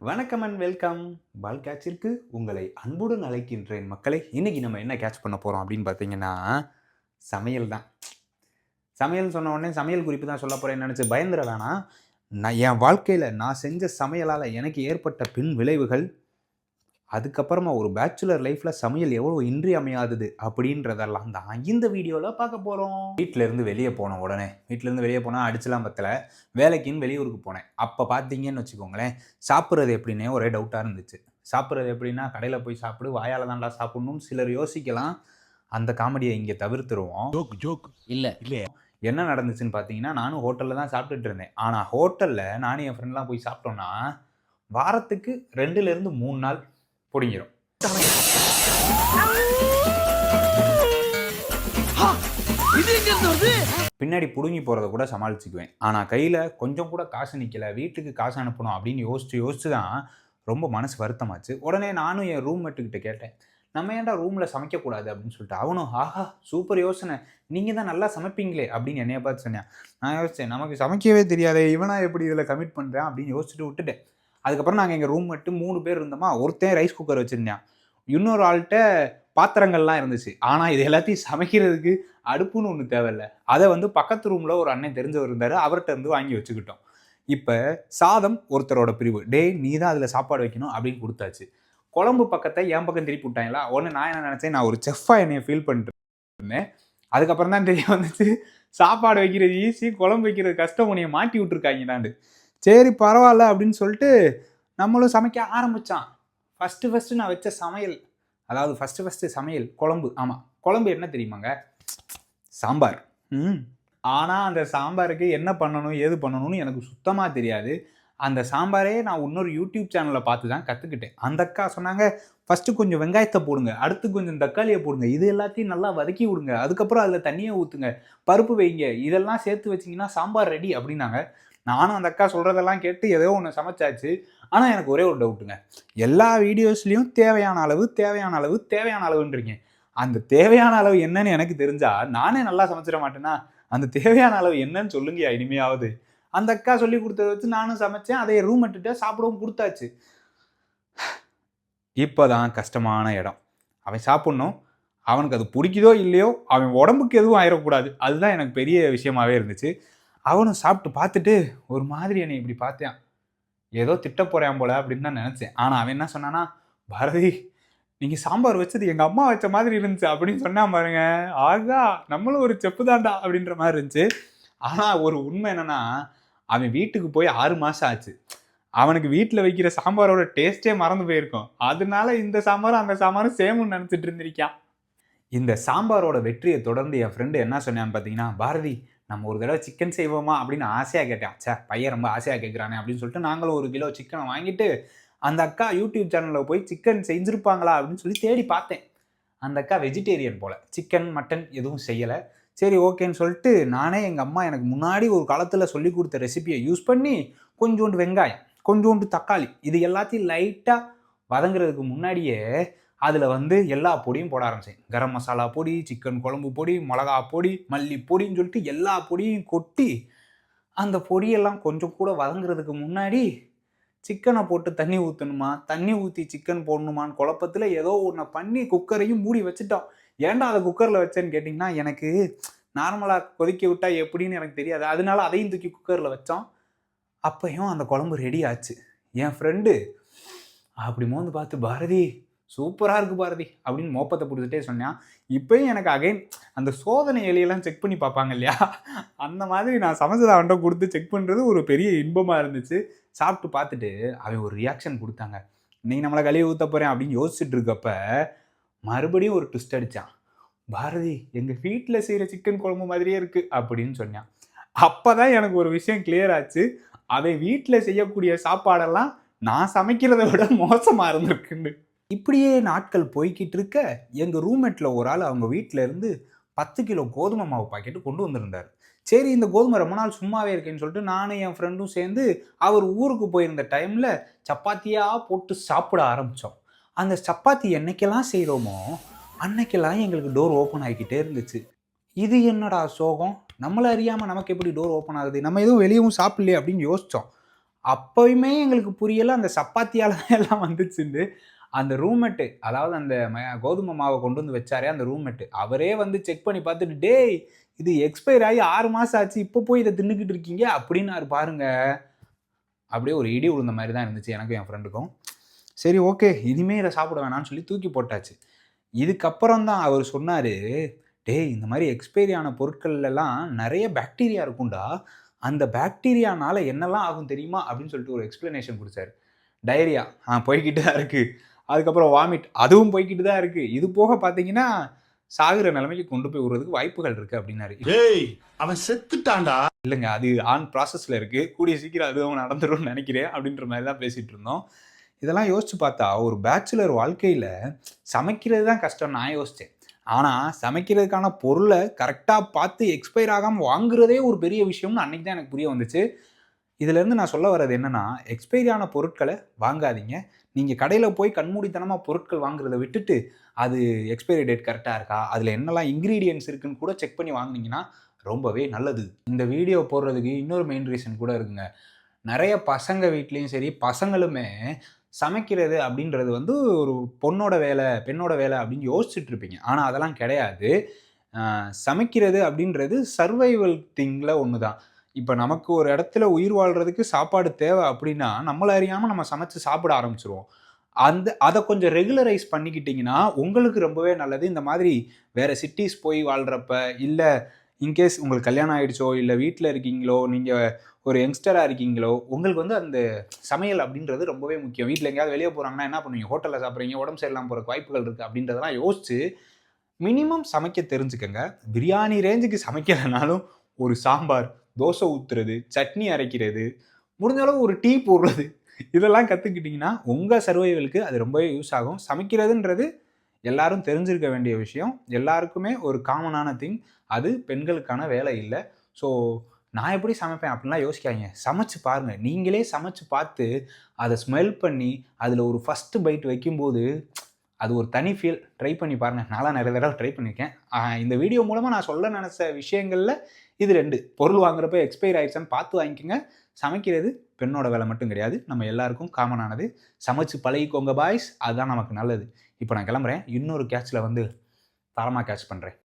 வணக்கம் and welcome பால் கேட்சிற்கு உங்களை அன்புடன் அழைக்கின்றேன். மக்களை இன்றைக்கி நம்ம என்ன கேட்ச் பண்ண போகிறோம் அப்படின்னு பார்த்தீங்கன்னா சமையல் தான். சமையல் சொன்ன உடனே சமையல் குறிப்பு தான் சொல்ல போகிறேன்னு நினச்சி பயந்துட வேணாம் நான் என் வாழ்க்கையில் நான் செஞ்ச சமையலால் எனக்கு ஏற்பட்ட பின் விளைவுகள் அதுக்கப்புறமா ஒரு பேச்சுலர் லைஃப்பில் சமையல் எவ்வளோ இன்றியமையாதது அப்படின்றதெல்லாம் தான் இந்த வீடியோவில் பார்க்க போகிறோம் வீட்டிலேருந்து வெளியே போனோம் உடனே வீட்டிலேருந்து வெளியே போனால் அடிச்சலாம் பத்தலை. வேலைக்குன்னு வெளியூருக்கு போனேன். அப்போ பார்த்தீங்கன்னு வச்சுக்கோங்களேன் சாப்பிட்றது எப்படின்னே ஒரே டவுட்டாக இருந்துச்சு. சாப்பிட்றது எப்படின்னா கடையில் போய் சாப்பிடு வாயால் தான்டா சாப்பிட்ணும் சிலர் யோசிக்கலாம். அந்த காமெடியை இங்கே தவிர்த்துருவோம். ஜோக் ஜோக் இல்ல. இல்லையா? என்ன நடந்துச்சுன்னு பார்த்தீங்கன்னா நானும் ஹோட்டலில் தான் சாப்பிட்டுட்டு இருந்தேன். ஆனால் ஹோட்டலில் நானும் என் ஃப்ரெண்ட்லாம் போய் சாப்பிட்டோன்னா வாரத்துக்கு ரெண்டுலேருந்து மூணு நாள் வருது? பின்னாடி பிடுங்கி போகிறத கூட சமாளிச்சுக்குவேன். ஆனால் கையில் கொஞ்சம் கூட காசு நிற்கல வீட்டுக்கு காசு அனுப்பணும் அப்படின்னு யோசிச்சு யோசிச்சு தான் ரொம்ப மனசு வருத்தமாச்சு. உடனே நானும் என் ரூம்மேட்டுக்கிட்ட கேட்டேன் நம்ம ஏன்டா ரூமில் சமைக்கக்கூடாது? அப்படின்னு சொல்லிட்டு அவனும் ஆஹா சூப்பர் யோசனை. நீங்கள் தான் நல்லா சமைப்பீங்களே? அப்படின்னு என்னைய பார்த்து சொன்னேன். நான் யோசித்தேன் நமக்கு சமைக்கவே தெரியாதே இவனா எப்படி இதில் கமிட் பண்ணுறேன் அப்படின்னு யோசிச்சுட்டு விட்டுட்டேன். அதுக்கப்புறம் நாங்கள் எங்கள் ரூம் மட்டும் மூணு பேர் இருந்தோமா ஒருத்தன் ரைஸ் குக்கர் வச்சுருந்தேன். இன்னொரு ஆள்கிட்ட பாத்திரங்கள்லாம் இருந்துச்சு. ஆனால் இது எல்லாத்தையும் சமைக்கிறதுக்கு அடுப்புன்னு ஒன்று தேவையில்ல. அதை வந்து பக்கத்து ரூமில் ஒரு அண்ணன் தெரிஞ்சவர் இருந்தார். அவர்கிட்ட இருந்து வாங்கி வச்சுக்கிட்டோம். இப்போ சாதம் ஒருத்தரோட பிரிவு. டே நீ தான் அதில் சாப்பாடு வைக்கணும் அப்படின்னு கொடுத்தாச்சு. குழம்பு பக்கத்தை என் பக்கம் திருப்பி விட்டாங்களா? ஒன்று நான் என்ன நினச்சேன் நான் ஒரு செஃப்பாக என்னைய ஃபீல் பண்ணிட்டு இருந்தேன். அதுக்கப்புறம் தான் தெரிய வந்துச்சு. சாப்பாடு வைக்கிறது ஈஸி குழம்பு வைக்கிறது கஷ்டம் உனையை மாட்டி விட்ருக்காங்கடாண்டு சரி பரவாயில்ல அப்படின்னு சொல்லிட்டு நம்மளும் சமைக்க ஆரம்பித்தான் ஃபஸ்ட்டு ஃபஸ்ட்டு நான் வச்ச சமையல் அதாவது ஃபஸ்ட்டு ஃபஸ்ட்டு சமையல் குழம்பு. ஆமாம் குழம்பு என்ன தெரியுமாங்க? சாம்பார். ம். ஆனால் அந்த சாம்பாருக்கு என்ன பண்ணணும் ஏது பண்ணணும்னு எனக்கு சுத்தமாக தெரியாது. அந்த சாம்பாரே நான் இன்னொரு யூடியூப் சேனலில் பார்த்து தான் கற்றுக்கிட்டேன் அந்த அக்கா சொன்னாங்க ஃபஸ்ட்டு கொஞ்சம் வெங்காயத்தை போடுங்க அடுத்து கொஞ்சம் தக்காளியை போடுங்க. இது எல்லாத்தையும் நல்லா வதக்கி விடுங்க. அதுக்கப்புறம் அதில் தண்ணியை ஊற்றுங்க பருப்பு வைங்க. இதெல்லாம் சேர்த்து வச்சிங்கன்னா சாம்பார் ரெடி அப்படின்னாங்க. நானும் அந்த அக்கா சொல்கிறதெல்லாம் கேட்டு ஏதோ ஒன்று சமைச்சாச்சு. ஆனால் எனக்கு ஒரே ஒரு டவுட்டுங்க எல்லா வீடியோஸ்லேயும் தேவையான அளவு தேவையான அளவு தேவையான அளவுன்றீங்க. அந்த தேவையான அளவு என்னன்னு எனக்கு தெரிஞ்சால் நானே நல்லா சமைச்சிட மாட்டேனா? அந்த தேவையான அளவு என்னன்னு சொல்லுங்கயா இனிமையாவது. அந்த அக்கா சொல்லி கொடுத்தத வச்சு நானும் சமைச்சேன் அதே ரூம் விட்டுட்டு சாப்பிடவும் கொடுத்தாச்சு. இப்போதான் கஷ்டமான இடம். அவன் சாப்பிட்ணும். அவனுக்கு அது பிடிக்குதோ இல்லையோ அவன் உடம்புக்கு எதுவும் ஆயிடக்கூடாது அதுதான் எனக்கு பெரிய விஷயமாவே இருந்துச்சு. அவனும் சாப்பிட்டு பார்த்துட்டு ஒரு மாதிரி என்னை இப்படி பார்த்தியான் ஏதோ திட்ட போகிறான் போல அப்படின்னு தான் நினச்சேன். ஆனால் அவன் என்ன சொன்னான்னா பாரதி நீங்கள் சாம்பார் வச்சது எங்கள் அம்மா வச்ச மாதிரி இருந்துச்சு அப்படின்னு சொன்னா பாருங்க. ஆகா நம்மளும் ஒரு செப்பு தாண்டா அப்படின்ற மாதிரி இருந்துச்சு. ஆனால் ஒரு உண்மை என்னன்னா அவன் வீட்டுக்கு போய் ஆறு மாதம் ஆச்சு. அவனுக்கு வீட்டில் வைக்கிற சாம்பாரோட டேஸ்ட்டே மறந்து போயிருக்கும். அதனால இந்த சாம்பாரும் அந்த சாம்பாரும் சேமுன்னு நினச்சிட்டு இருந்திருக்கான். இந்த சாம்பாரோட வெற்றியை தொடர்ந்து என் ஃப்ரெண்டு என்ன சொன்னான்னு பார்த்தீங்கன்னா பாரதி நம்ம ஒரு தடவை சிக்கன் செய்வோமா அப்படின்னு ஆசையாக கேட்டேன். சே பையன் ரொம்ப ஆசையாக கேட்குறானே அப்படின்னு சொல்லிட்டு நாங்களும் ஒரு கிலோ சிக்கனை வாங்கிட்டு அந்த அக்கா யூடியூப் சேனலில் போய் சிக்கன் செஞ்சுருப்பாங்களா அப்படின்னு சொல்லி தேடி பார்த்தேன். அந்த அக்கா வெஜிடேரியன் போல். சிக்கன் மட்டன் எதுவும் செய்யலை. சரி ஓகேன்னு சொல்லிட்டு நானே எங்கள் அம்மா எனக்கு முன்னாடி ஒரு காலத்தில் சொல்லி கொடுத்த ரெசிபியை யூஸ் பண்ணி கொஞ்சோண்டு வெங்காயம் கொஞ்சோண்டு தக்காளி இது எல்லாத்தையும் லைட்டாக வதங்குறதுக்கு முன்னாடியே அதில் வந்து எல்லா பொடியும் போட ஆரம்பிச்சேன். கரம் மசாலா பொடி சிக்கன் குழம்பு பொடி மிளகா பொடி மல்லி பொடின்னு சொல்லிட்டு எல்லா பொடியும் கொட்டி அந்த பொடியெல்லாம் கொஞ்சம் கூட வதங்குறதுக்கு முன்னாடி சிக்கனை போட்டு தண்ணி ஊற்றணுமா தண்ணி ஊற்றி சிக்கன் போடணுமான்னு குழப்பத்தில் ஏதோ ஒன்று பண்ணி குக்கரையும் மூடி வச்சுட்டோம். ஏன்டா அதை குக்கரில் வச்சேன்னு கேட்டிங்கன்னா எனக்கு நார்மலாக கொதிக்க விட்டால் எப்படின்னு எனக்கு தெரியாது. அதனால அதையும் தூக்கி குக்கரில் வச்சோம். அப்பையும் அந்த குழம்பு ரெடி ஆச்சு. என் ஃப்ரெண்டு அப்படி மோந்து பார்த்து பாரதி சூப்பராக இருக்குது பாரதி அப்படின்னு மோப்பத்தை பிடிச்சிட்டே சொன்னான் இப்பயும் எனக்கு அகைன் அந்த சோதனை எலியெல்லாம் செக் பண்ணி பார்ப்பாங்க இல்லையா? அந்த மாதிரி நான் சமைச்சதை அவன்கிட்ட கொடுத்து செக் பண்ணுறது ஒரு பெரிய இன்பமாக இருந்துச்சு. சாப்பிட்டு பார்த்துட்டு அவன் ஒரு ரியாக்ஷன் கொடுத்தாங்க. இன்றைக்கி நம்மளை கழுவி ஊற்ற போகிறேன் அப்படின்னு யோசிச்சுட்டு இருக்கப்ப மறுபடியும் ஒரு ட்விஸ்ட் அடித்தான் பாரதி எங்கள் வீட்டில் செய்கிற சிக்கன் குழம்பு மாதிரியே இருக்குது அப்படின்னு சொன்னான். அப்போ தான் எனக்கு ஒரு விஷயம் கிளியர் ஆச்சு. அவன் வீட்டில் செய்யக்கூடிய சாப்பாடெல்லாம் நான் சமைக்கிறத விட மோசமாக இருந்திருக்குன்னு. இப்படியே நாட்கள் போய்கிட்டு இருக்க எங்கள் ரூம்மேட்டில் ஒரு ஆள் அவங்க வீட்டில் இருந்து பத்து கிலோ கோதுமை மாவு பாக்கெட்டு கொண்டு வந்திருந்தார். சரி இந்த கோதுமை ரொம்ப நாள் சும்மாவே இருக்கேன்னு சொல்லிட்டு நானும் என் ஃப்ரெண்டும் சேர்ந்து அவர் ஊருக்கு போயிருந்த டைமில் சப்பாத்தியாக போட்டு சாப்பிட ஆரம்பித்தோம் அந்த சப்பாத்தி என்னைக்கெல்லாம் செய்கிறோமோ அன்னைக்கெல்லாம் எங்களுக்கு டோர் ஓப்பன் ஆகிக்கிட்டே இருந்துச்சு. இது என்னடா சோகம்? நம்மளை அறியாமல் நமக்கு எப்படி டோர் ஓப்பன் ஆகுது? நம்ம எதுவும் வெளியவும் சாப்பிடலையே அப்படின்னு யோசித்தோம் அப்போயுமே எங்களுக்கு புரியலை அந்த சப்பாத்தியால் தான் எல்லாம் வந்துச்சுண்டு அந்த ரூம்மேட்டு அதாவது அந்த கோதுமை மாவை கொண்டு வந்து வச்சாரே அந்த ரூம்மெட்டு அவரே வந்து செக் பண்ணி பார்த்துட்டு டேய் இது எக்ஸ்பைர் ஆகி ஆறு மாதம் ஆச்சு இப்போ போய் இதை தின்னுக்கிட்டு இருக்கீங்க? அப்படின்னாரு பாருங்க. அப்படியே ஒரு இடி விழுந்த மாதிரி தான் இருந்துச்சு எனக்கும் என் ஃப்ரெண்டுக்கும் சரி ஓகே இனிமேல் இதை சாப்பிட வேணாம்னு சொல்லி தூக்கி போட்டாச்சு. இதுக்கப்புறம் தான் அவர் சொன்னார் டேய் இந்த மாதிரி எக்ஸ்பைரி ஆன பொருட்கள்லாம் நிறைய பாக்டீரியா இருக்கும்டா. அந்த பாக்டீரியானால என்னெல்லாம் ஆகும் தெரியுமா? அப்படின்னு சொல்லிட்டு ஒரு எக்ஸ்பிளனேஷன் கொடுத்தாரு. டயரியா ஆ போய்கிட்டு தான் இருக்குது அதுக்கப்புறம் வாமிட் அதுவும் போய்கிட்டு தான் இருக்குது இது போக பார்த்தீங்கன்னா சாகுற நிலைமைக்கு கொண்டு போய் விடுறதுக்கு வாய்ப்புகள் இருக்குது அப்படின்னாரு. டேய் அவன் செத்துட்டான்டா. இல்லைங்க அது ஆன் ப்ராசஸில் இருக்குது கூடிய சீக்கிரம் அதுவும் நடந்துரும்னு நினைக்கிறேன் அப்படின்ற மாதிரி தான் பேசிகிட்டு இருந்தோம். இதெல்லாம் யோசிச்சு பார்த்தா ஒரு பேச்சுலர் வாழ்க்கையில் சமைக்கிறது தான் கஷ்டம் நான் யோசித்தேன் ஆனால் சமைக்கிறதுக்கான பொருளை கரெக்டாக பார்த்து எக்ஸ்பயர் ஆகாமல் வாங்குறதே ஒரு பெரிய விஷயம்னு அன்றைக்கி தான் எனக்கு புரிய வந்துச்சு. இதுலேருந்து நான் சொல்ல வர்றது என்னென்னா எக்ஸ்பைரியான பொருட்களை வாங்காதீங்க. நீங்கள் கடையில் போய் கண்மூடித்தனமாக பொருட்கள் வாங்குறத விட்டுட்டு அது எக்ஸ்பைரி டேட் கரெக்டாக இருக்கா? அதில் என்னெல்லாம் இன்க்ரீடியன்ஸ் இருக்குன்னு கூட செக் பண்ணி வாங்கினீங்கன்னா ரொம்பவே நல்லது. இந்த வீடியோ போடுறதுக்கு இன்னொரு மெயின் ரீசன் கூட இருக்குங்க. நிறைய பசங்க வீட்லேயும் சரி பசங்களுமே சமைக்கிறது அப்படின்றது வந்து ஒரு பொண்ணோட வேலை பெண்ணோட வேலை அப்படின்னு யோசிச்சுட்டு இருப்பீங்க. ஆனால் அதெல்லாம் கிடையாது. சமைக்கிறது அப்படின்றது சர்வைவல் திங்கில் ஒன்று தான் இப்போ நமக்கு ஒரு இடத்துல உயிர் வாழ்கிறதுக்கு சாப்பாடு தேவை அப்படின்னா நம்மளை அறியாமல் நம்ம சமைச்சு சாப்பிட ஆரம்பிச்சிருவோம். அந்த அதை கொஞ்சம் ரெகுலரைஸ் பண்ணிக்கிட்டிங்கன்னா உங்களுக்கு ரொம்பவே நல்லது. இந்த மாதிரி வேறு சிட்டிஸ் போய் வாழ்கிறப்ப இல்லை இன்கேஸ் உங்களுக்கு கல்யாணம் ஆகிடுச்சோ இல்லை வீட்டில் இருக்கீங்களோ நீங்கள் ஒரு யங்ஸ்டராக இருக்கீங்களோ உங்களுக்கு வந்து அந்த சமையல் அப்படின்றது ரொம்பவே முக்கியம். வீட்டில் எங்கேயாவது வெளியே போகிறாங்கன்னா என்ன பண்ணுவீங்க? ஹோட்டலில் சாப்பிட்றீங்க உடம்பு சரியில்லாமல் போகிற வாய்ப்புகள் இருக்குது அப்படின்றதெல்லாம் யோசித்து மினிமம் சமைக்க தெரிஞ்சுக்கங்க. பிரியாணி ரேஞ்சுக்கு சமைக்கலைனாலும் ஒரு சாம்பார் தோசை ஊற்றுறது சட்னி அரைக்கிறது முடிஞ்ச அளவு ஒரு டீ போடுறது. இதெல்லாம் கற்றுக்கிட்டிங்கன்னா உங்கள் சர்வைவலுக்கு அது ரொம்பவே யூஸ் ஆகும். சமைக்கிறதுன்றது எல்லாரும் தெரிஞ்சிருக்க வேண்டிய விஷயம். எல்லாருக்குமே ஒரு காமனான திங் அது பெண்களுக்கான வேலை இல்லை. ஸோ நான் எப்படி சமைப்பேன் அப்படின்லாம் யோசிக்காதீங்க. சமைச்சு பாருங்கள் நீங்களே சமைச்சு பார்த்து அதை ஸ்மெல் பண்ணி அதில் ஒரு ஃபஸ்ட்டு பைட் வைக்கும்போது அது ஒரு தனி ஃபீல் ட்ரை பண்ணி பாருங்கள் நான்லாம் நிறைய தடவை ட்ரை பண்ணியிருக்கேன் இந்த வீடியோ மூலமாக நான் சொல்ல நினச்ச விஷயங்களில் இது ரெண்டு. பொருள் வாங்குறப்ப எக்ஸ்பைர் ஆயிடுச்சான்னு பார்த்து வாங்கிக்கோங்க. சமைக்கிறது பெண்ணோட வேலை மட்டும் கிடையாது. நம்ம எல்லாருக்கும் காமனானது சமைச்சு பழகிக்கோங்க பாய்ஸ் அதுதான் நமக்கு நல்லது. இப்போ நான் கிளம்புறேன். இன்னொரு கேட்சில் வந்து தரமாக கேட்ச் பண்ணுறேன்